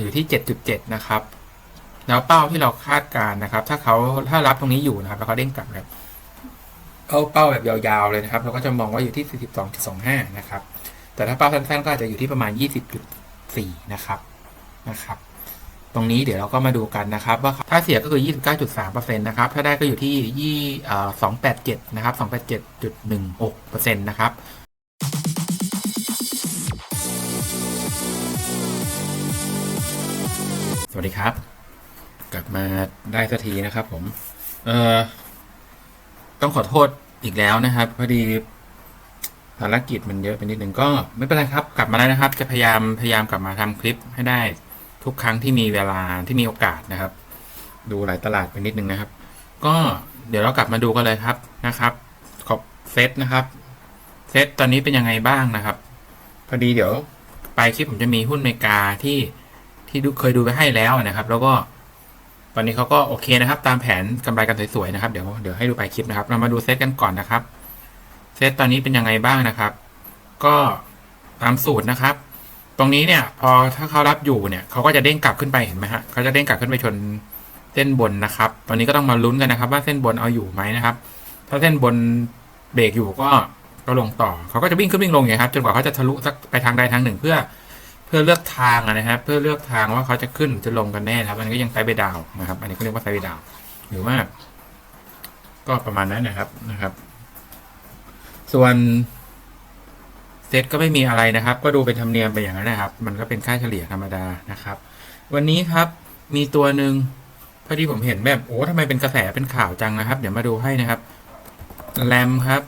อยู่ที่ 7.7 นะครับแล้วเป้าที่เราคาดการ์นะครับ ถ้าเขาถ้ารับตรงนี้อยู่นะครับ แล้วเขาเด้งกลับนะครับเอาเป้าแบบยาวๆเลยนะครับ เราก็จะมองว่าอยู่ที่ 42.25 นะครับ แต่ถ้าเป้าสั้นๆก็อาจจะอยู่ที่ประมาณ 20.4 นะครับนะครับ ตรงนี้เดี๋ยวเราก็มาดูกันนะครับ ว่าถ้าเสียก็คือ 29.3%นะครับ ถ้าได้ก็อยู่ที่ยี่เอ่อ287 นะครับ 287.16%นะครับ วัสดีครับ กลับมาได้สักทีนะครับผม เอ่อ ต้องขอโทษอีกแล้วนะครับ พอดีภารกิจมันเยอะไปนิดนึงก็ไม่เป็นไรครับ กลับมาแล้วนะครับ จะพยายามพยายามกลับมาทำคลิปให้ได้ทุกครั้งที่มีเวลาที่มีโอกาสนะครับ ดูหลายตลาดไปนิดนึงนะครับ ก็เดี๋ยวเรากลับมาดูกันเลยครับนะครับ ขอบเซตนะครับ เซตตอนนี้เป็นยังไงบ้างนะครับ พอดีเดี๋ยว ไปคลิปผมจะมีหุ้นเมกาที่ ที่เคยดูไปให้แล้วนะครับ แล้วก็ตอนนี้เขาก็โอเคนะครับ ตามแผนกำไรกันสวยๆนะครับเดี๋ยวเดี๋ยวให้ดูไปคลิปนะครับ เรามาดูเซตกันก่อนนะครับ เซตตอนนี้เป็นยังไงบ้างนะครับ ก็ตามสูตรนะครับ ตรงนี้เนี่ย พอถ้าเขารับอยู่เนี่ยเขาก็จะเด้งกลับขึ้นไปเห็นไหมฮะเขาจะเด้งกลับขึ้นไปชนเส้นบนนะครับ ตอนนี้ก็ต้องมาลุ้นกันนะครับ ว่าเส้นบนเอาอยู่ไหมนะครับ ถ้าเส้นบนเบรกอยู่ก็ก็ลงต่อเขาก็จะวิ่งขึ้นวิ่งลงอย่างครับจนกว่าเขาจะทะลุสักไปทางใดทางหนึ่งเพื่อ เพื่อเลือกทางอะนะครับ เพื่อเลือกทางว่าเขาจะขึ้นจะลงกันแน่ครับ อันนี้ก็ยังไซด์ไปดาวนะครับ อันนี้เขาเรียกว่าไซด์ไปดาวหรือว่า ก็ประมาณนั้นนะครับนะครับ ส่วนเซตก็ไม่มีอะไรนะครับ ก็ดูเป็นธรรมเนียมไปอย่างนั้นนะครับ มันก็เป็นค่าเฉลี่ยธรรมดานะครับ วันนี้ครับมีตัวหนึ่งพอดีผมเห็นแบบโอ้ทำไมเป็นกระแสเป็นข่าวจังนะครับ เดี๋ยวมาดูให้นะครับแรมครับ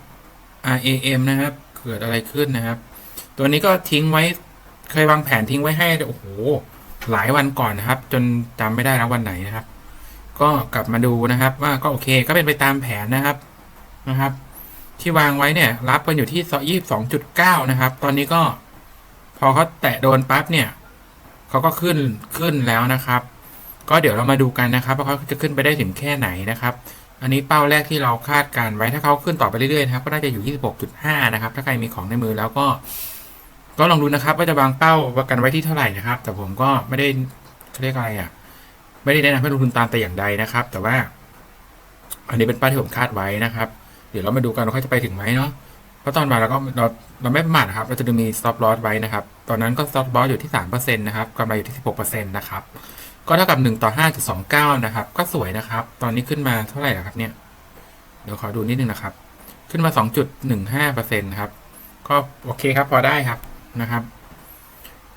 RAM นะครับ เกิดอะไรขึ้นนะครับ ตัวนี้ก็ทิ้งไว้ เคยวางแผนทิ้งไว้ให้โอ้โหหลายวันก่อนนะครับ จนจำไม่ได้แล้ววันไหนนะครับ ก็กลับมาดูนะครับ ว่าก็โอเคก็เป็นไปตามแผนนะครับนะครับ ที่วางไว้เนี่ย รับกันอยู่ที่ยี่สิบสองจุดเก้านะครับ ตอนนี้ก็พอเขาแตะโดนปั๊บเนี่ยเขาก็ขึ้นขึ้นแล้วนะครับ ก็เดี๋ยวเรามาดูกันนะครับว่าเขาจะขึ้นไปได้ถึงแค่ไหนนะครับ อันนี้เป้าแรกที่เราคาดการไว้ถ้าเขาขึ้นต่อไปเรื่อยๆนะครับ ก็น่าจะอยู่ที่สิบกจุดห้านะครับ ถ้าใครมีของในมือแล้วก็ ก็ลองดูนะครับว่าจะวางเป้าว่ากันไว้ที่เท่าไหร่นะครับ แต่ผมก็ไม่ได้เขาเรียกอะไรอะ ไม่ได้แนะนำให้ลงทุนตามแต่อย่างใดนะครับ แต่ว่า อันนี้เป็นเป้าที่ผมคาดไว้นะครับ เดี๋ยวเรามาดูกันว่าเขาจะไปถึงไหมเนาะเพราะตอนมาเราก็เราเราไม่ประมาทนะครับ เราจะมี stop loss ไว้นะครับ ตอนนั้นก็ stop loss อยู่ที่สามเปอร์เซ็นต์นะครับกำไรอยู่ที่สิบหกเปอร์เซ็นต์นะครับก็เท่ากับหนึ่งต่อห้าจุดสองเก้านะครับ ก็สวยนะครับ ตอนนี้ขึ้นมาเท่าไหร่นะครับเนี่ยเดี๋ยวขอดูนิดนึงนะครับ ขึ้นมาสองจุดหนึ่งห้าเปอร์เซ็นต์ครับก็โอเคครับพอได้ครับ นะครับ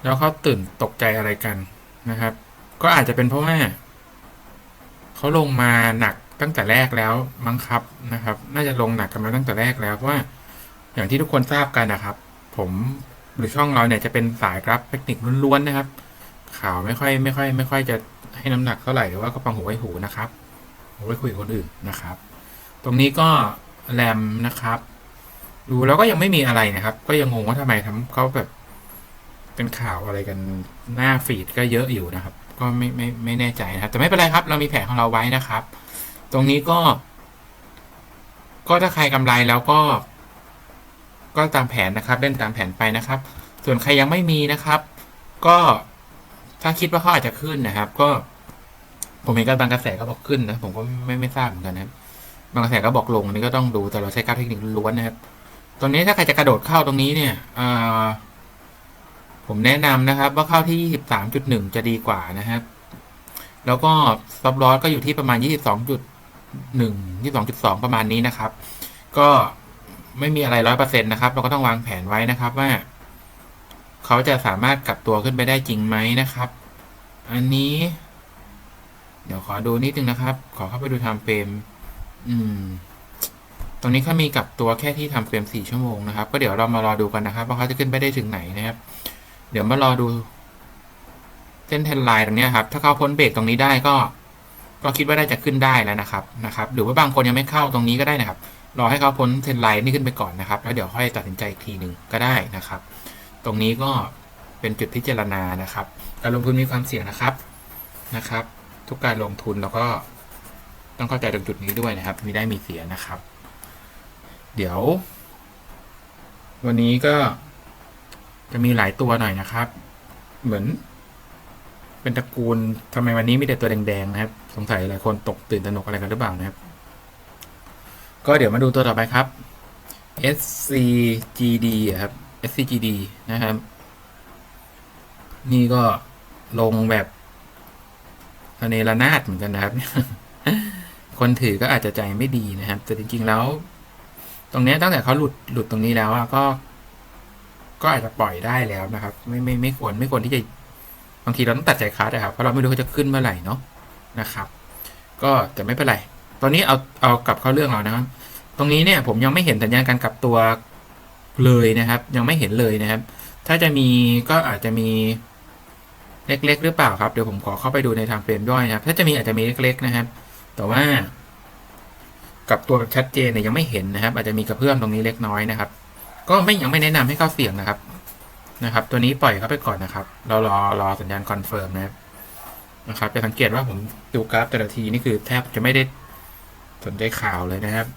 แล้วเขาตื่นตกใจอะไรกันนะครับ ก็อาจจะเป็นเพราะว่าเขาลงมาหนักตั้งแต่แรกแล้วมั้งครับนะครับ น่าจะลงหนักกันมาตั้งแต่แรกแล้วว่า อย่างที่ทุกคนทราบกันนะครับ ผมหรือช่องเราเนี่ยจะเป็นสายกราฟเทคนิคล้วนๆนะครับ ข่าวไม่ค่อยไม่ค่อย ไม่ค่อยจะให้น้ำหนักเท่าไหร่หรือว่าก็ฟังหูไว้หูนะครับหูไว้คุยกับคนอื่นนะครับ ตรงนี้ก็แรมนะครับ ดูแล้วก็ยังไม่มีอะไรนะครับ ก็ยังงงว่าทำไมทำเขาแบบ เป็นข่าวอะไรกันหน้าฟีดก็เยอะอยู่นะครับ ก็ไม่ไม่ไม่แน่ใจนะครับ แต่ไม่เป็นไรครับ เรามีแผนของเราไว้นะครับ ตรงนี้ก็ ก็ถ้าใครกำไรแล้วก็ ก็ตามแผนนะครับ เล่นตามแผนไปนะครับ ส่วนใครยังไม่มีนะครับ ก็ถ้าคิดว่าเขาอาจจะขึ้นนะครับ ก็ ผมเห็นกับบางกระแสก็บอกขึ้นนะผมก็ไม่ไม่ทราบเหมือนกันนะครับบางกระแสก็บอกลงอันนี้ก็ต้องดูแต่เราใช้กราฟเทคนิคล้วนนะครับ ตรงนี้ถ้าใครจะกระโดดเข้าตรงนี้เนี่ยผมแนะนำนะครับ ว่าเข้าที่ 23.1 จะดีกว่านะครับ แล้วก็ซับลอสก็อยู่ที่ประมาณ 22.1 22.2 ประมาณนี้นะครับ ก็ไม่มีอะไรร้อยเปอร์เซ็นต์นะครับ เราก็ต้องวางแผนไว้นะครับว่า เขาจะสามารถกลับตัวขึ้นไปได้จริงไหมนะครับ อันนี้ เดี๋ยวขอดูนิดนึงนะครับ ขอเข้าไปดูไทม์เฟรมอืม ตรงนี้เขามีกับตัวแค่ที่ทำเฟรมสี่ชั่วโมงนะครับ ก็เดี๋ยวเรามารอดูกันนะครับว่าเขาจะขึ้นไปได้ถึงไหนนะครับ เดี๋ยวมารอดู เส้นเทนไลน์ตรงนี้ครับ ถ้าเขาพ้นเบรกตรงนี้ได้ก็ ก็คิดว่าได้จะขึ้นได้แล้วนะครับนะครับ หรือว่าบางคนยังไม่เข้าตรงนี้ก็ได้นะครับ รอให้เขาพ้นเทนไลน์นี่ขึ้นไปก่อนนะครับ แล้วเดี๋ยวค่อยตัดสินใจอีกทีหนึ่งก็ได้นะครับ ตรงนี้ก็เป็นจุดพิจารณานะครับ การลงทุนมีความเสี่ยงนะครับนะครับ ทุกการลงทุนเราก็ต้องเข้าใจตรงจุดนี้ด้วยนะครับ มีได้มีเสียนะครับ เดี๋ยว วันนี้ก็จะมีหลายตัวหน่อยนะครับ เหมือน เป็นตระกูลทำไมวันนี้มีแต่ตัวแดงๆนะครับ สงสัยหลายคนตกตื่นตระหนกอะไรกันหรือเปล่านะครับ ก็เดี๋ยวมาดูตัวต่อไปครับ SCGD อะครับ SCGD นะครับ นี่ก็ลงแบบระเนระนาดเหมือนกันนะครับ คนถือก็อาจจะใจไม่ดีนะครับ แต่จริงๆแล้ว ตรงนี้ตั้งแต่เขาหลุดหลุดตรงนี้แล้วก็ ก็อาจจะปล่อยได้แล้วนะครับ ไม่ไม่ไม่ควรไม่ควรที่จะบางทีเราต้องตัดใจคัดนะครับเพราะเราไม่รู้เขาจะขึ้นเมื่อไหร่เนาะนะครับ ก็แต่ไม่เป็นไร ตอนนี้เอาเอากลับเข้าเรื่องเรานะครับตรงนี้เนี่ยผมยังไม่เห็นสัญญาณการกลับตัวเลยนะครับ ยังไม่เห็นเลยนะครับ ถ้าจะมีก็อาจจะมีเล็ก ๆ หรือเปล่าครับ เดี๋ยวผมขอเข้าไปดูในทางเฟรมย่อยนะครับ ถ้าจะมีอาจจะมีเล็ก ๆ นะครับ แต่ว่า กับตัวแบบชัดเจนเนี่ยยังไม่เห็นนะครับ อาจจะมีกระเพื่อมตรงนี้เล็กน้อยนะครับ ก็ไม่ยังไม่แนะนำให้เข้าเสี่ยงนะครับนะครับ ตัวนี้ปล่อยเข้าไปก่อนนะครับ เรารอรอสัญญาณคอนเฟิร์มนะครับนะครับจะสังเกตว่าผมดูกราฟแต่ละทีนี่คือแทบจะไม่ได้สนใจข่าวเลยนะครับ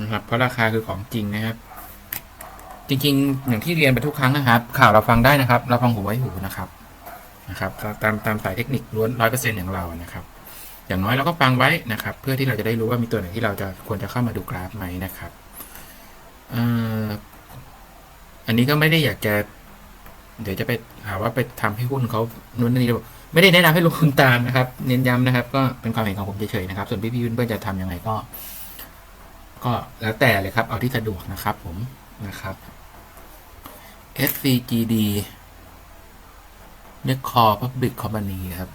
นะครับ เพราะราคาคือของจริงนะครับ จริงๆ อย่างที่เรียนไปทุกครั้งนะครับ ข่าวเราฟังได้นะครับ เราฟังหูไว้หูนะครับนะครับ ตามตามสายเทคนิคล้วนร้อยเปอร์เซ็นต์อย่างเรานะครับ อย่างน้อยเราก็ฟังไว้นะครับ เพื่อที่เราจะได้รู้ว่ามีตัวไหนที่เราจะควรจะเข้ามาดูกราฟไหมนะครับอันนี้ก็ไม่ได้อยากจะ เดี๋ยวจะไปหาว่าไปทำให้หุ้นเขานู้นนี่ไม่ได้แนะนำให้ลงทุนตามนะครับ เน้นย้ำนะครับ ก็เป็นความเห็นของผมเฉยๆนะครับ ส่วนพี่ๆเพื่อนจะทำยังไงก็ ก็แล้วแต่เลยครับ เอาที่สะดวกนะครับ ผมนะครับ SCGD n e c o r Public Company ครับ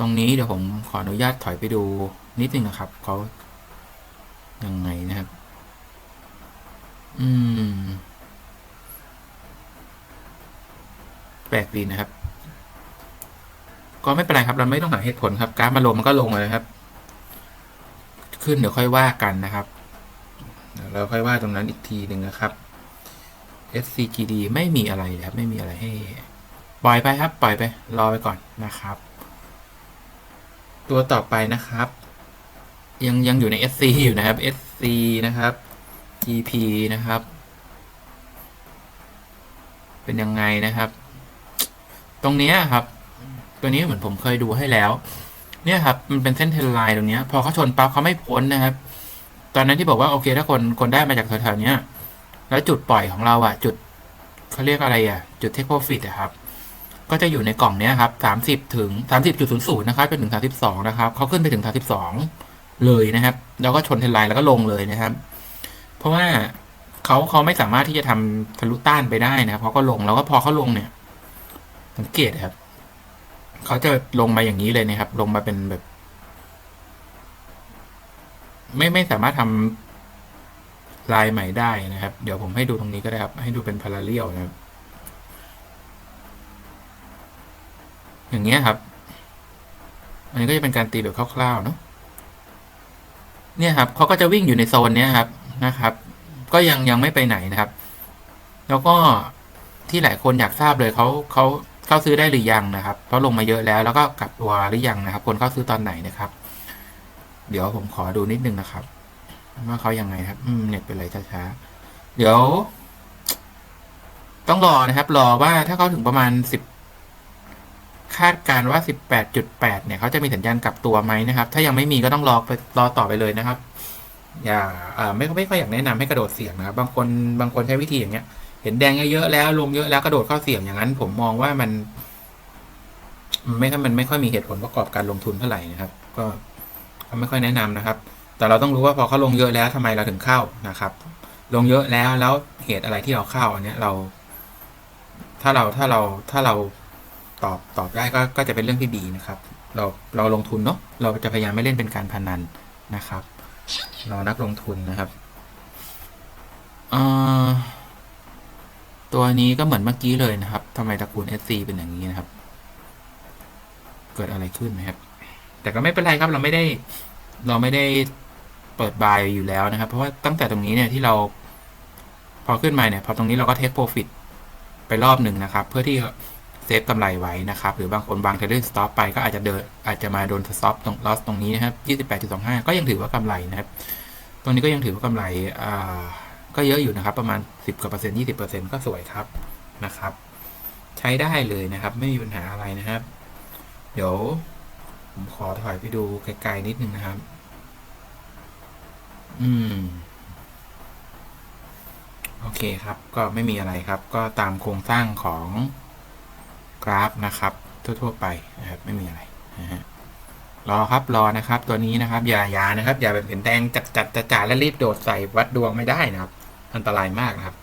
ตรงนี้เดี๋ยวผมขออนุญาตถอยไปดูนิดนึงนะครับเขายังไงนะครับ อืม แปลกดีนะครับ ก็ไม่เป็นไรครับ เราไม่ต้องหาเหตุผลครับการมาลงมันก็ลงเลยครับ ขึ้นเดี๋ยวค่อยว่ากันนะครับเราค่อยว่าตรงนั้นอีกทีหนึ่งนะครับ SCGD ไม่มีอะไรครับ ไม่มีอะไรให้ ปล่อยไปครับ ปล่อยไป รอไปก่อนนะครับ ตัวต่อไปนะครับ ยังยังอยู่ใน SC อยู่นะครับ SC นะครับ GP นะครับ เป็นยังไงนะครับ ตรงนี้ครับ ตัวนี้เหมือนผมเคยดูให้แล้ว เนี่ยครับ มันเป็นเส้นเทรนไลน์ตรงนี้พอเขาชนปั๊บเขาไม่พ้นนะครับ ตอนนั้นที่บอกว่าโอเค ถ้าคนคนได้มาจากแถวๆนี้แล้วจุดปล่อยของเราอะจุดเขาเรียกอะไรอะจุดเทคโปรฟิตอะครับ ก็จะอยู่ในกล่องนี้ครับสามสิบถึงสามสิบจุดศูนย์ศูนย์นะครับไปถึงสามสิบสองนะครับเขาขึ้นไปถึงสามสิบสองเลยนะครับ แล้วก็ชนเทรนไลน์แล้วก็ลงเลยนะครับ เพราะว่าเขาเขาไม่สามารถที่จะทำทะลุต้านไปได้นะครับเขาก็ลงแล้วก็พอเขาลงเนี่ย สังเกตครับเขาจะลงมาอย่างนี้เลยนะครับ ลงมาเป็นแบบ ไม่ไม่สามารถทำลายใหม่ได้นะครับ เดี๋ยวผมให้ดูตรงนี้ก็ได้ครับ ให้ดูเป็นพาราเรียลนะครับ อย่างเงี้ยครับ อันนี้ก็จะเป็นการตีแบบคร่าวๆเนาะเนี่ยครับเขาก็จะวิ่งอยู่ในโซนเนี้ยครับนะครับ ก็ยังยังไม่ไปไหนนะครับ แล้วก็ที่หลายคนอยากทราบเลยเขาเขาเข้าซื้อได้หรือยังนะครับ เพราะลงมาเยอะแล้วแล้วก็กลับตัวหรือยังนะครับ คนเข้าซื้อตอนไหนนะครับ เดี๋ยวผมขอดูนิดนึงนะครับว่าเขายังไงครับ อืมเน็ตเป็นไรช้าๆเดี๋ยว ต้องรอนะครับ รอว่าถ้าเขาถึงประมาณสิบ คาดการ์ว่าสิบแปดจุดแปดเนี่ยเขาจะมีสัญญาณกลับตัวไหมนะครับ ถ้ายังไม่มีก็ต้องรอไปรอต่อไปเลยนะครับ อย่าไม่ไม่ค่อยอยากแนะนำให้กระโดดเสี่ยงนะครับ บางคนบางคนใช้วิธีอย่างเงี้ย เห็นแดงเยอะๆแล้วลงเยอะแล้วกระโดดเข้าเสี่ยงอย่างนั้น ผมมองว่ามันไม่ค่อยมันไม่ค่อยมีเหตุผลประกอบการลงทุนเท่าไหร่นะครับ ก็ไม่ค่อยแนะนำนะครับ แต่เราต้องรู้ว่าพอเขาลงเยอะแล้วทำไมเราถึงเข้านะครับ ลงเยอะแล้วแล้วเหตุอะไรที่เราเข้าอันเนี้ยเรา ถ้าเราถ้าเราถ้าเรา ตอบตอบได้ก็ก็จะเป็นเรื่องที่ดีนะครับ เราเราลงทุนเนาะเราจะพยายามไม่เล่นเป็นการพนันนะครับ เรานักลงทุนนะครับตัวนี้ก็เหมือนเมื่อกี้เลยนะครับทำไมตระกูล SC เป็นอย่างนี้นะครับ เกิดอะไรขึ้นนะครับ แต่ก็ไม่เป็นไรครับ เราไม่ได้ เราไม่ได้เปิดบายอยู่แล้วนะครับ เพราะว่าตั้งแต่ตรงนี้เนี่ยที่เรา พอขึ้นมาเนี่ย พอตรงนี้เราก็เทคโปรฟิตไปรอบหนึ่งนะครับ เพื่อที่ ซฟกำไรไว้นะครับ หรือบางคนบางเทรดสต็อปไปก็อาจจะเดินอาจจะมาโดนสต็อปตรงลอสตรงนี้นะครับ28.25 ก็ยังถือว่ากำไรนะครับ ตรงนี้ก็ยังถือว่ากำไรอ่าก็เยอะอยู่นะครับ ประมาณ 10กว่าเปอร์เซ็นต์20เปอร์เซ็นต์ก็สวยครับนะครับ ใช้ได้เลยนะครับ ไม่มีปัญหาอะไรนะครับ เดี๋ยวผมขอถอยไปดูไกลๆนิดนึงนะครับ อืมโอเคครับ ก็ไม่มีอะไรครับ ก็ตามโครงสร้างของ กราฟนะครับทั่วๆไปนะครับไม่มีอะไรนะฮะรอครับรอนะครับตัวนี้นะครับอย่าอย่านะครับ อย่าแบบเห็นแดงจัดจัดจัดจดแล้วรีบโดดใส่วัดดวงไม่ได้นะครับ อันตรายมากนะครับ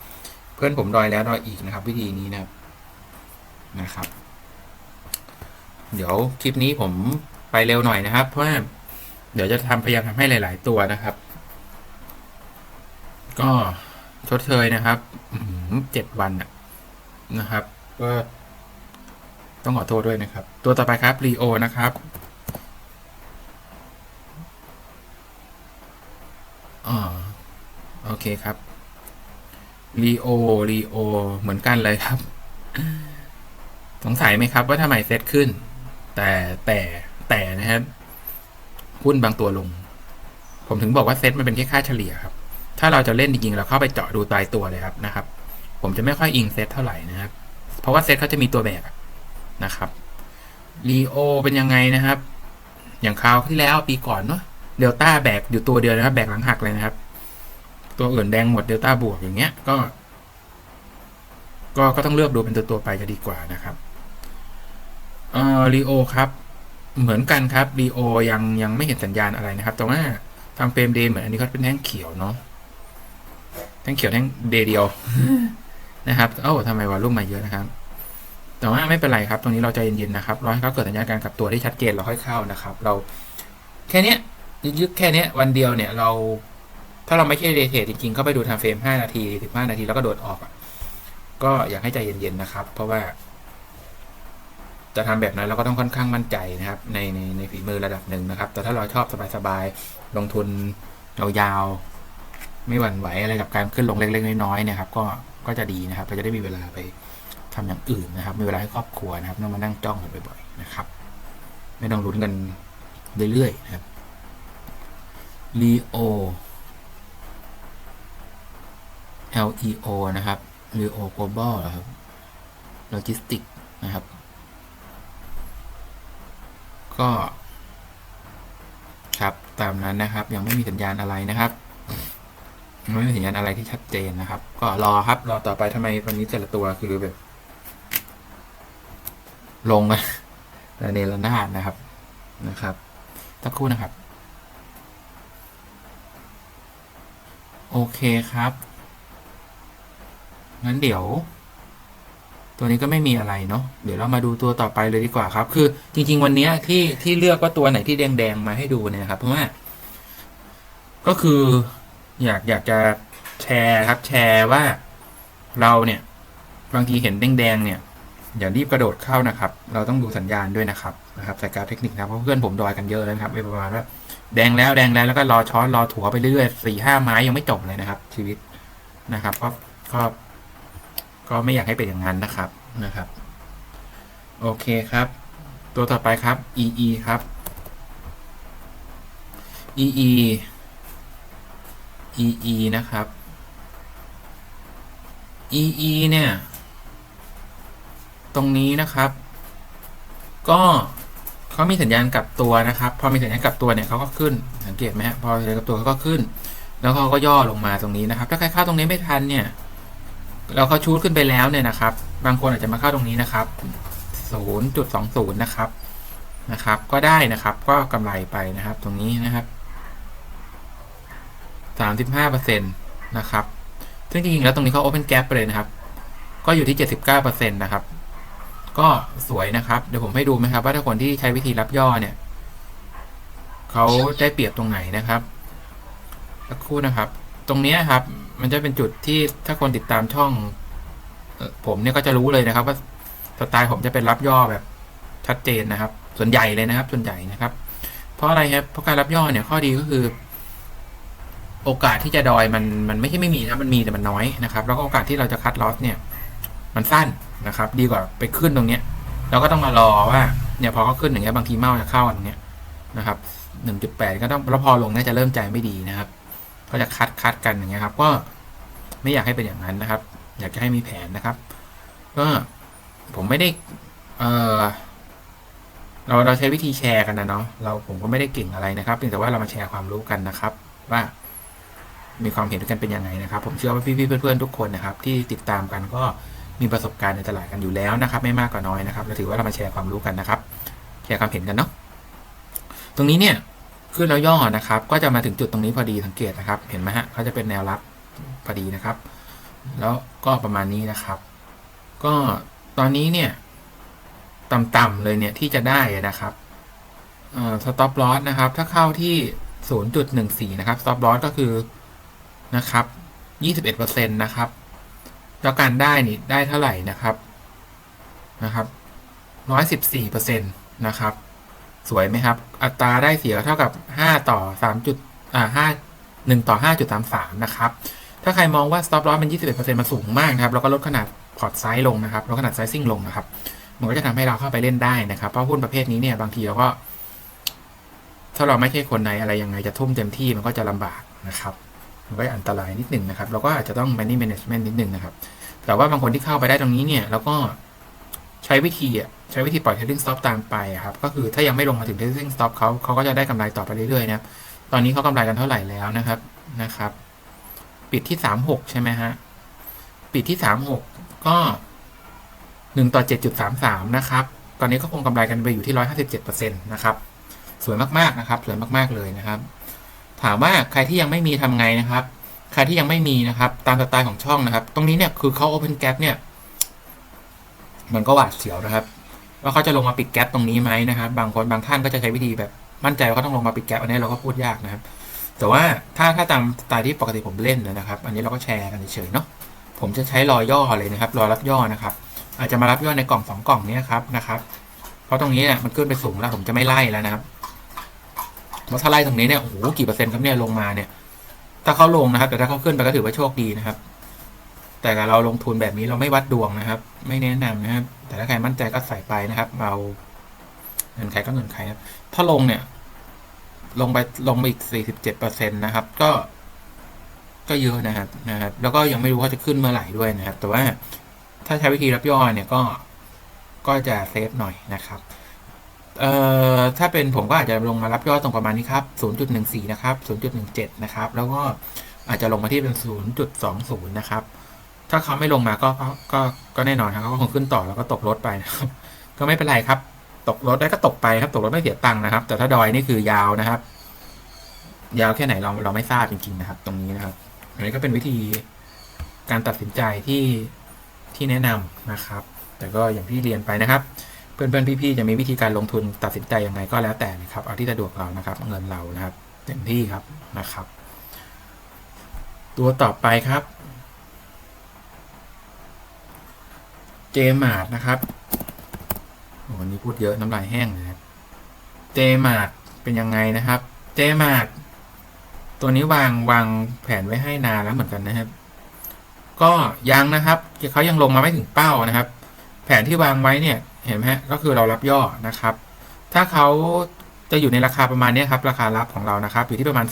เพื่อนผมดอยแล้วดอยอีกนะครับ วิธีนี้นะครับนะครับ เดี๋ยวคลิปนี้ผมไปเร็วหน่อยนะครับ เพราะเดี๋ยวจะทำพยายามทำให้หลาย ๆ ตัวนะครับ ก็ชดเชยนะครับเจ็ดวันน่ะนะครับ ก็ ต้องขอโทษด้วยนะครับ ตัวต่อไปครับรีโอนะครับอ๋อโอเคครับรีโอรีโอเหมือนกันเลยครับ สงสัยไหมครับว่าทำไมเซตขึ้น แต่แต่แต่นะครับหุ้นบางตัวลง ผมถึงบอกว่าเซตมันเป็นแค่ค่าเฉลี่ยครับ ถ้าเราจะเล่นจริงๆเราเข้าไปเจาะดูตายตัวเลยครับนะครับ ผมจะไม่ค่อยอิงเซตเท่าไหร่นะครับ เพราะว่าเซตเขาจะมีตัวแบก นะครับรีโอเป็นยังไงนะครับ อย่างคราวที่แล้วปีก่อนเนาะเดลต้าแบกอยู่ตัวเดียวนะครับ แบกหลังหักเลยนะครับ ตัวอื่นแดงหมดเดลต้าบวกอย่างเงี้ยก็ ก็ก็ต้องเลือกดูเป็นตัวตัวไปจะดีกว่านะครับเอ่อรีโอครับเหมือนกันครับรีโอยังยังไม่เห็นสัญญาณอะไรนะครับแต่ว่าทางเฟรมเดย์เหมือนอันนี้เขาเป็นแท่งเขียวเนาะแท่งเขียวแท่งเดเดียวนะครับเอ้าทำไมวอลลุ่มมาเยอะนะครับ แต่ว่าไม่เป็นไรครับ ตรงนี้เราใจเย็นๆนะครับรอให้เขาเกิดสัญญาณการกลับตัวที่ชัดเจนเราค่อยเข้านะครับ เราแค่เนี้ยยึกแค่เนี้ยวันเดียวเนี่ยเรา ถ้าเราไม่ใช่เดย์เทรดจริงๆเข้าไปดูทางเฟรม5นาที15นาทีแล้วก็โดดออกก็อยากให้ใจเย็นๆนะครับ เพราะว่า จะทำแบบนั้นเราก็ต้องค่อนข้างมั่นใจนะครับ ในในในฝีมือระดับหนึ่งนะครับ แต่ถ้าเราชอบสบายๆลงทุนยาวๆไม่หวั่นไหวอะไรกับการขึ้นลงเล็กๆน้อยๆเนี่ยครับก็ก็จะดีนะครับเราจะได้มีเวลาไป ทำอย่างอื่นนะครับมีเวลาให้ครอบครัวนะครับต้องมานั่งจ้องกันบ่อยๆนะครับ ไม่ต้องลุ้นกันเรื่อยๆนะครับ Leo L E O นะครับ Leo Global เหรอครับ Logistic นะครับ ก็ครับตามนั้นนะครับ ยังไม่มีสัญญาณอะไรนะครับไม่มีสัญญาณอะไรที่ชัดเจนนะครับ ก็รอครับ รอต่อไปทำไมวันนี้แต่ละตัวคือแบบ ลงระเนระนาดนะครับนะครับสักครู่นะครับ โอเคครับงั้นเดี๋ยว ตัวนี้ก็ไม่มีอะไรเนาะเดี๋ยวเรามาดูตัวต่อไปเลยดีกว่าครับ คือจริง ๆ วันนี้ที่ที่เลือกว่าตัวไหนที่แดงๆมาให้ดูเนี่ยครับ เพราะว่า ก็คืออยากอยากจะแชร์ครับ แชร์ว่าเราเนี่ย บางทีเห็นแดงๆเนี่ย อย่ารีบกระโดดเข้านะครับ เราต้องดูสัญญาณด้วยนะครับนะครับสายการเทคนิคนะครับเพราะเพื่อนผมดอยกันเยอะเลยนะครับไปประมาณว่าแดงแล้วแดงแล้วแล้วก็รอช้อนรอถั่วไปเรื่อยสี่ห้าไม้ยังไม่จบเลยนะครับ ชีวิตนะครับก็ก็ก็ไม่อยากให้เป็นอย่างนั้นนะครับนะครับ โอเคครับ ตัวต่อไปครับ EE ครับ EE EE นะครับ EE เนี่ย ตรงนี้นะครับ ก็เขามีสัญญาณกลับตัวนะครับ พอมีสัญญาณกลับตัวเนี่ยเขาก็ขึ้นสังเกตไหมฮะพอสัญญาณกลับตัวเขาก็ขึ้น แล้วเขาก็ย่อลงมาตรงนี้นะครับ ถ้าใครเข้าตรงนี้ไม่ทันเนี่ยเราเขาชูดขึ้นไปแล้วเนี่ยนะครับ บางคนอาจจะมาเข้าตรงนี้นะครับ0.20นะครับนะครับ ก็ได้นะครับ ก็กำไรไปนะครับ ตรงนี้นะครับ35%นะครับ ซึ่งจริงๆแล้วตรงนี้เขา open gap ไปเลยนะครับ ก็อยู่ที่ 79%นะครับ ก็สวยนะครับ เดี๋ยวผมให้ดูไหมครับ ว่าถ้าคนที่ใช้วิธีรับย่อเนี่ยเขาได้เปรียบตรงไหนนะครับสักครู่นะครับ ตรงนี้ครับ มันจะเป็นจุดที่ถ้าคนติดตามช่องผมเนี่ยก็จะรู้เลยนะครับ ว่าสไตล์ผมจะเป็นรับย่อแบบชัดเจนนะครับ ส่วนใหญ่เลยนะครับ ส่วนใหญ่นะครับ เพราะอะไรครับเพราะการรับย่อเนี่ยข้อดีก็คือ โอกาสที่จะดอยมันมันไม่ใช่ไม่มีนะมันมีแต่มันน้อยนะครับ แล้วก็โอกาสที่เราจะคัดลอสเนี่ย มันสั้น นะครับ ดีกว่าไปขึ้นตรงเนี้ยเราก็ต้องมารอว่าเนี่ยพอเขาขึ้นอย่างเงี้ยบางทีเมาจะเข้าตรงเนี้ยนะครับหนึ่งจุดแปดก็ต้องแล้วพอลงน่าจะเริ่มใจไม่ดีนะครับก็จะคัดคัดกันอย่างเงี้ยครับ ก็ไม่อยากให้เป็นอย่างนั้นนะครับ อยากจะให้มีแผนนะครับ ก็ผมไม่ได้เออเราเราใช้วิธีแชร์กันนะเนาะเราผมก็ไม่ได้เก่งอะไรนะครับเพียงแต่ว่าเรามาแชร์ความรู้กันนะครับ ว่ามีความเห็นกันเป็นยังไงนะครับ ผมเชื่อว่าพี่ๆเพื่อนๆทุกคนนะครับ ที่ติดตามกันก็ มีประสบการณ์ในตลาดกันอยู่แล้วนะครับ ไม่มากก็น้อยนะครับเราถือว่าเรามาแชร์ความรู้กันนะครับ แชร์ความเห็นกันเนาะตรงนี้เนี่ยขึ้นแล้วย่อนะครับ ก็จะมาถึงจุดตรงนี้พอดีสังเกตนะครับ เห็นไหมฮะเขาจะเป็นแนวรับพอดีนะครับ แล้วก็ประมาณนี้นะครับ ก็ตอนนี้เนี่ยต่ำๆเลยเนี่ยที่จะได้นะครับสต็อปลอสนะครับ ถ้าเข้าที่ 0.14 นะครับสต็อปลอสก็คือนะครับ 21%นะครับ แล้วการได้นี่ได้เท่าไหร่นะครับนะครับ114%นต์นะครับ สวยไหมครับ อัตราได้เสียเท่ากับ5ต่อ3จุดอ่า5 1ต่อ5.33นะครับ ถ้าใครมองว่า stop loss มัน21%มันสูงมากนะครับ แล้วก็ลดขนาดพอร์ตไซส์ลงนะครับลดขนาดไซซิ่งลงนะครับ มันก็จะทำให้เราเข้าไปเล่นได้นะครับ เพราะหุ้นประเภทนี้เนี่ยบางทีเราก็ ถ้าเราไม่ใช่คนในอะไรยังไงจะทุ่มเต็มที่มันก็จะลำบากนะครับมันก็อันตรายนิดหนึ่งนะครับ เราก็อาจจะต้อง money management นิดหนึ่งนะครับ แต่ว่าบางคนที่เข้าไปได้ตรงนี้เนี่ย แล้วก็ใช้วิธีอะใช้วิธีปล่อย trading stop ตามไปครับ ก็คือถ้ายังไม่ลงมาถึง trading stop เขาเขาก็จะได้กำไรต่อไปเรื่อยๆนะตอนนี้เขากำไรกันเท่าไหร่แล้วนะครับนะครับ ปิดที่สามหกใช่ไหมฮะปิดที่สามหกก็หนึ่งต่อเจ็ดจุดสามสามนะครับ ตอนนี้ก็คงกำไรกันไปอยู่ที่ร้อยห้าสิบเจ็ดเปอร์เซ็นต์นะครับสวยมากๆนะครับสวยมากๆเลยนะครับ ถามว่าใครที่ยังไม่มีทำไงนะครับ ใครที่ยังไม่มีนะครับ ตามสไตล์ของช่องนะครับ ตรงนี้เนี่ยคือเขา Open Gap เนี่ย มันก็หวาดเสียวนะครับ ว่าเขาจะลงมาปิดแก๊ปตรงนี้ไหมนะครับ บางคนบางท่านก็จะใช้วิธีแบบมั่นใจว่าเขาต้องลงมาปิดแก๊ปอันนี้เราก็พูดยากนะครับ แต่ว่าถ้าถ้าตามสไตล์ที่ปกติผมเล่นนะครับ อันนี้เราก็แชร์กันเฉยๆเนาะผมจะใช้รอยย่อเลยนะครับรอรับย่อนะครับ อาจจะมารับย่อในกล่องสองกล่องนี้ครับนะครับเพราะตรงนี้เนี่ยมันขึ้นไปสูงแล้วผมจะไม่ไล่แล้วนะครับเพราะถ้าไล่ตรงนี้เนี่ยโอ้โหกี่เปอร์เซ็นต์ครับเนี่ยลงมาเนี่ย ถ้าเขาลงนะครับ แต่ถ้าเขาขึ้นไปก็ถือว่าโชคดีนะครับ แต่เราลงทุนแบบนี้เราไม่วัดดวงนะครับ ไม่แนะนำนะครับ แต่ถ้าใครมั่นใจก็ใส่ไปนะครับเอาเงินใครก็เงินใครนะถ้าลงเนี่ย ลงไปลงไปอีก47เปอร์เซ็นตนะครับ ก็ ก็เยอะนะครับนะครับ แล้วก็ยังไม่รู้ว่าจะขึ้นเมื่อไหร่ด้วยนะครับ แต่ว่าถ้าใช้วิธีรับย่อเนี่ยก็ก็จะเซฟหน่อยนะครับ เอ่อถ้าเป็นผมก็อาจจะลงมารับย่อตรงประมาณนี้ครับ 0.14 นะครับ 0.17 นะครับ แล้วก็อาจจะลงมาที่เป็น 0.20 นะครับ ถ้าเขาไม่ลงมาก็ก็ก็ก็แน่นอนครับเขาคงขึ้นต่อแล้วก็ตกรถไปนะครับ ก็ไม่เป็นไรครับ ตกรถได้ก็ตกไปครับ ตกรถไม่เสียตังค์นะครับ แต่ถ้าดอยนี่คือยาวนะครับ ยาวแค่ไหนเราเราไม่ทราบจริงๆนะครับ ตรงนี้นะครับ อันนี้ก็เป็นวิธีการตัดสินใจที่ที่แนะนำนะครับ แต่ก็อย่างที่เรียนไปนะครับ เพื่อนๆพี่ๆจะมีวิธีการลงทุนตัดสินใจยังไงก็แล้วแต่นะครับ เอาที่สะดวกเรานะครับ เงินเรานะครับ เต็มที่ครับนะครับ ตัวต่อไปครับ เจมาร์ดนะครับวันนี้พูดเยอะน้ำลายแห้งเลยครับเจมาร์ดเป็นยังไงนะครับ เจมาร์ดตัวนี้วางวางแผนไว้ให้นานแล้วเหมือนกันนะครับ ก็ยังนะครับเขายังลงมาไม่ถึงเป้านะครับ แผนที่วางไว้เนี่ย เห็นไหมฮะก็คือเรารับย่อนะครับ ถ้าเขาจะอยู่ในราคาประมาณนี้ครับ ราคารับของเรานะครับ อยู่ที่ประมาณ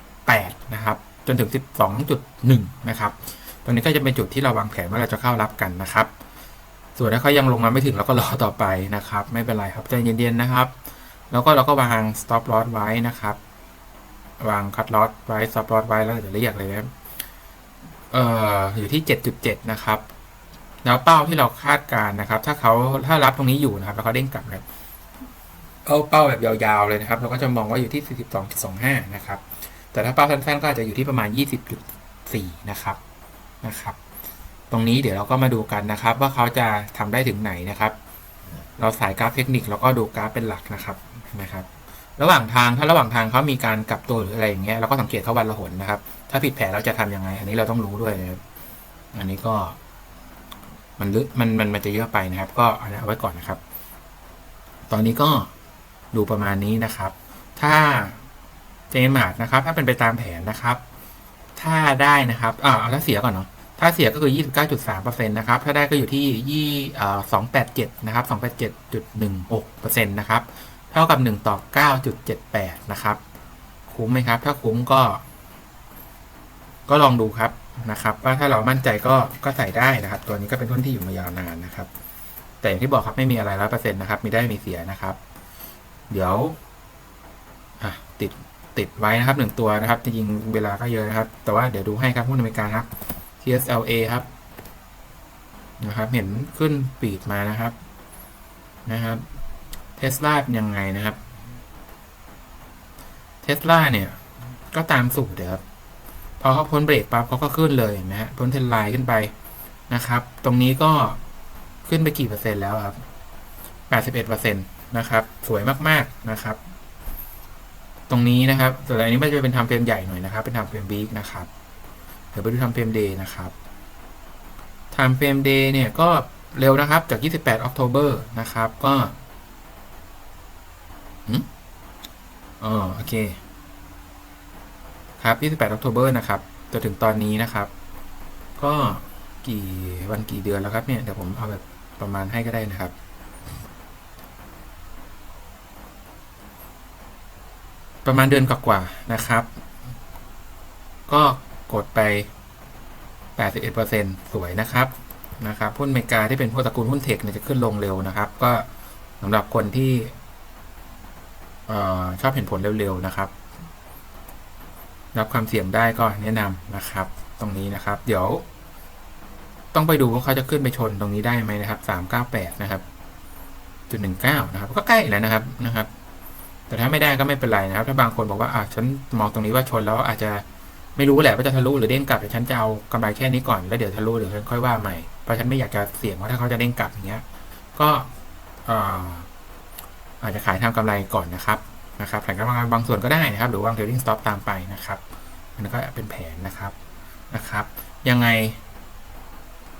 10.8 นะครับ จนถึง 12.1 นะครับตรงนี้ก็จะเป็นจุดที่เราวางแผนว่าเราจะเข้ารับกันนะครับ ส่วนถ้าเขายังลงมาไม่ถึงเราก็รอต่อไปนะครับ ไม่เป็นไรครับใจเย็นๆนะครับ แล้วก็เราก็วาง stop loss ไว้นะครับ วาง cut loss ไว้ stop loss ไว้แล้วจะเรียกเลยนะเอ่ออยู่ที่ 7.7 นะครับ แล้วเป้าที่เราคาดการนะครับ ถ้าเขาถ้ารับตรงนี้อยู่นะครับ แล้วเขาเด้งกลับเลยเอาเป้าแบบยาวๆเลยนะครับ เราก็จะมองว่าอยู่ที่ 42.25 นะครับ แต่ถ้าเป้าสั้นๆก็อาจจะอยู่ที่ประมาณ 20.4 นะครับนะครับ ตรงนี้เดี๋ยวเราก็มาดูกันนะครับ ว่าเขาจะทำได้ถึงไหนนะครับ เราสายกราฟเทคนิคแล้วก็ดูกราฟเป็นหลักนะครับนะครับ ระหว่างทางถ้าระหว่างทางเขามีการกลับตัวหรืออะไรอย่างเงี้ยเราก็สังเกตเขาวันละหนนะครับ ถ้าผิดแผนเราจะทำยังไง อันนี้เราต้องรู้ด้วยนะครับอันนี้ก็ มันลึกมันมันมันจะเยอะไปนะครับ ก็เอาไว้ก่อนนะครับ ตอนนี้ก็ดูประมาณนี้นะครับ ถ้าเจมาร์ดนะครับ ถ้าเป็นไปตามแผนนะครับ ถ้าได้นะครับอ่าเอาถ้าเสียก่อนเนาะถ้าเสียก็คือ 29.3%นะครับ ถ้าได้ก็อยู่ที่ยี่เอ่อ287นะครับ287.16%นะครับ เท่ากับ1ต่อ9.78นะครับ คุ้มไหมครับ ถ้าคุ้มก็ ก็ลองดูครับ นะครับว่าถ้าเรามั่นใจก็ก็ใส่ได้นะครับ ตัวนี้ก็เป็นหุ้นที่อยู่มายาวนานนะครับ แต่อย่างที่บอกครับไม่มีอะไรร้อยเปอร์เซ็นต์นะครับ มีได้มีเสียนะครับ เดี๋ยวติดติดไว้นะครับหนึ่งตัวนะครับจริงเวลาก็เยอะนะครับ แต่ว่าเดี๋ยวดูให้ครับหุ้นอเมริกาครับ TSLA ครับนะครับ เห็นขึ้นปีดมานะครับนะครับเทสลายังไงนะครับเทสลาเนี่ย ก็ตามสูตรเดี๋ยวครับ พอเขาพ้นเบรกปั๊บเขาก็ขึ้นเลยนะฮะพ้นเทรนไลน์ขึ้นไปนะครับ ตรงนี้ก็ขึ้นไปกี่เปอร์เซ็นต์แล้วครับแปดสิบเปอร์เซ็นต์นะครับ สวยมากๆนะครับ ตรงนี้นะครับส่วนอันนี้ไม่จะเป็นทำเฟรมใหญ่หน่อยนะครับ เป็นทำเฟรมบิ๊กนะครับ เดี๋ยวไปดูทำเฟรมเดย์นะครับทำเฟรมเดย์เนี่ยก็เร็วนะครับ จาก 28 October นะครับ ก็อืมอ๋อโอเค ครับ 28 October นะครับจนถึงตอนนี้นะครับ ก็กี่วันกี่เดือนแล้วครับเนี่ยเดี๋ยวผมเอาแบบประมาณให้ก็ได้นะครับ ประมาณเดือนกว่าๆนะครับ ก็กดไป 81%สวยนะครับนะครับหุ้นอเมริกาที่เป็นพวกตระกูลหุ้นเทคเนี่ยจะขึ้นลงเร็วนะครับ ก็สำหรับคนที่ออชอบเห็นผลเร็วๆนะครับ รับความเสี่ยงได้ก็แนะนำนะครับ ตรงนี้นะครับ เดี๋ยว ต้องไปดูว่าเขาจะขึ้นไปชนตรงนี้ได้ไหมนะครับสามเก้าแปดนะครับจุดหนึ่งเก้านะครับ ก็ใกล้แล้วนะครับนะครับ แต่ถ้าไม่ได้ก็ไม่เป็นไรนะครับ ถ้าบางคนบอกว่าอะฉันมองตรงนี้ว่าชนแล้วอาจจะไม่รู้แหละว่าจะทะลุหรือเด้งกลับแต่ฉันจะเอากำไรแค่นี้ก่อนแล้วเดี๋ยวทะลุเดี๋ยวฉันค่อยว่าใหม่เพราะฉันไม่อยากจะเสี่ยงว่าถ้าเขาจะเด้งกลับอย่างเงี้ย ก็เอ่ออาจจะขายทำกำไรก่อนนะครับ นะครับแผนกำไรบางส่วนก็ได้นะครับ หรือวางเทรดดิ้งสต็อปตามไปนะครับมันก็เป็นแผนนะครับนะครับ ยังไง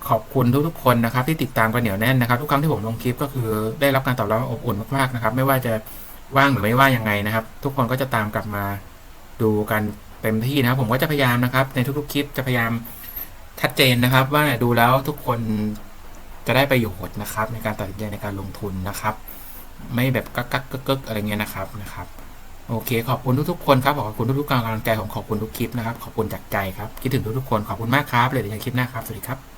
ขอบคุณทุกๆคนนะครับ ที่ติดตามกันเหนียวแน่นนะครับ ทุกครั้งที่ผมลงคลิปก็คือได้รับการตอบรับอบอุ่นมากๆนะครับ ไม่ว่าจะว่างหรือไม่ว่ายังไงนะครับ ทุกคนก็จะตามกลับมาดูกันเต็มที่นะครับ ผมก็จะพยายามนะครับ ในทุกๆคลิปจะพยายามชัดเจนนะครับ ว่าดูแล้วทุกคนจะได้ประโยชน์นะครับ ในการตัดสินใจในการลงทุนนะครับ ไม่แบบกักกักกึกกึกอะไรเงี้ยนะครับนะครับ โอเค ขอบคุณทุกๆคนครับขอบคุณทุกๆการกำลังใจผมขอบคุณทุกคลิปนะครับ ขอบคุณจากใจครับ คิดถึงทุกๆคนขอบคุณมากครับเลยเดี๋ยวคลิปหน้าครับ สวัสดีครับ